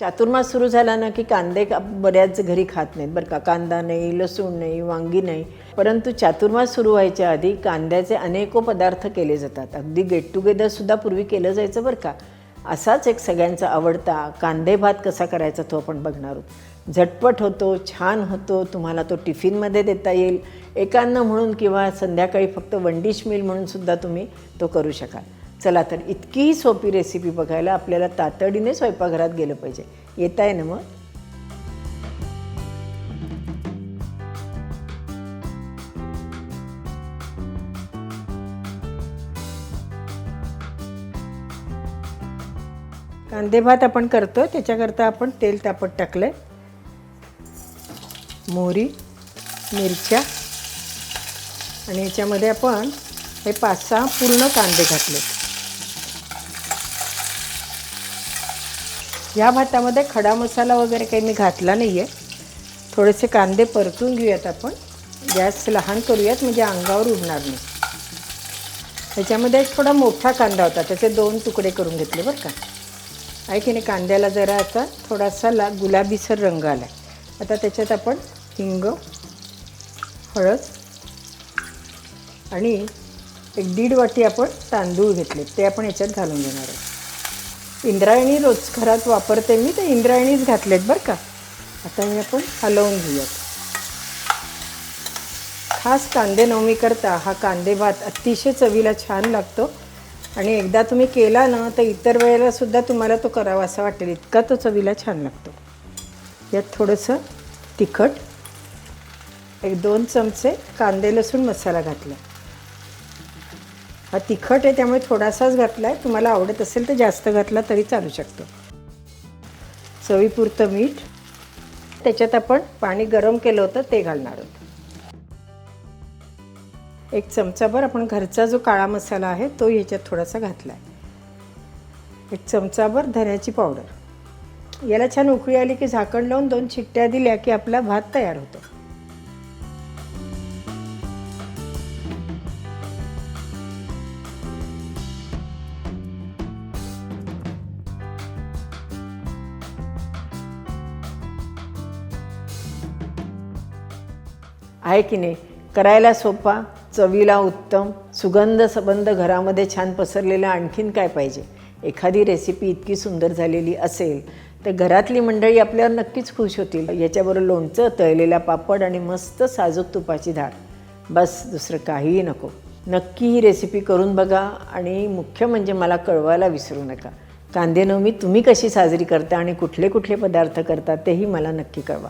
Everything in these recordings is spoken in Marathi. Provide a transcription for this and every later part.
चातुर्मास सुरू झाला ना की कांदे का- बऱ्याच घरी खात नाहीत. बरं का कांदा नाही लसूण नाही वांगी नाही. परंतु चातुर्मास सुरू व्हायच्या आधी कांद्याचे अनेको पदार्थ केले जातात. अगदी गेट टुगेदरसुद्धा पूर्वी केलं जायचं बरं का. असाच एक सगळ्यांचा आवडता कांदे भात कसा करायचा तो आपण बघणार आहोत. झटपट होतो छान होतो तुम्हाला तो टिफिनमध्ये देता येईल. एकांना म्हणून किंवा संध्याकाळी फक्त वन डिश मील म्हणून सुद्धा तुम्ही तो करू शकाल. चला तर इतकी सोपी रेसिपी बघायला आपल्याला तातडीने स्वयंपाकघरात गेलं पाहिजे. येत आहे ना मग? कांदे भात आपण करतो त्याच्याकरता आपण तेल तापत टाकलं मोहरी मिरच्या आणि याच्यामध्ये आपण हे पाच सहा पूर्ण कांदे घातले या भातामध्ये खडा मसाला वगैरे काही मी घातला नाही आहे थोडेसे कांदे परतून घेऊयात आपण. गॅस लहान करूयात म्हणजे अंगावर उडणार नाही. त्याच्यामध्ये एक थोडा मोठा कांदा होता त्याचे दोन तुकडे करून घेतले बरं का. आहे की नाही कांद्याला जरा आता थोडासा ला गुलाबीसर रंग आला आहे आता त्याच्यात आपण हिंग हळद आणि एक दीड वाटी आपण तांदूळ घेतले ते आपण याच्यात घालून देणार आहोत. इंद्रायणी रोज घरात वापरते. मी तर इंद्रायणीच घातलेत बरं का. आता हे आपण हलवून घेऊयात. खास कांदे नवमी करता हा कांदे भात अतिशय चवीला छान लागतो. आणि एकदा तुम्ही केला ना तर इतर वेळेलासुद्धा तुम्हाला तो करावा असा वाटेल. इतका तो चवीला छान लागतो. यात थोडंसं तिखट एक दोन चमचे कांदे लसूण मसाला घातला. हा तिखट आहे त्यामुळे थोडासाच घातला आहे तुम्हाला आवडत असेल तर जास्त घातला तरी चालू शकतो. चवीपुरतं मीठ. त्याच्यात आपण पाणी गरम केलं होतं ते घालणार आहोत. एक चमचाभर आपण घरचा जो काळा मसाला आहे तो ह्याच्यात थोडासा घातला आहे एक चमचाभर धन्याची पावडर. याला छान उकळी आली की झाकण लावून दोन चिट्ट्या दिल्या की आपला भात तयार होतो. आहे की नाही? करायला सोपा चवीला उत्तम सुगंध सबंध घरामध्ये छान पसरलेला आणखीन काय पाहिजे? एखादी रेसिपी इतकी सुंदर झालेली असेल तर घरातली मंडळी आपल्यावर नक्कीच खुश होतील. याच्याबरोबर लोणचं तळलेला पापड आणि मस्त साजूक तुपाची धार बस दुसरं काहीही नको. नक्की ही रेसिपी करून बघा आणि मुख्य म्हणजे मला कळवायला विसरू नका. कांदेनवमी तुम्ही कशी साजरी करता आणि कुठले कुठले पदार्थ करता तेही मला नक्की कळवा.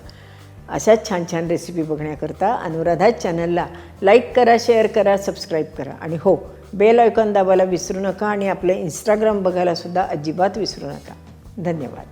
अशाच छान छान रेसिपी बघण्याकरता अनुराधा चॅनलला लाईक करा शेअर करा सबस्क्राईब करा. आणि हो बेल आयकॉन दाबायला विसरू नका आणि आपलं इंस्टाग्राम बघायलासुद्धा अजिबात विसरू नका. धन्यवाद.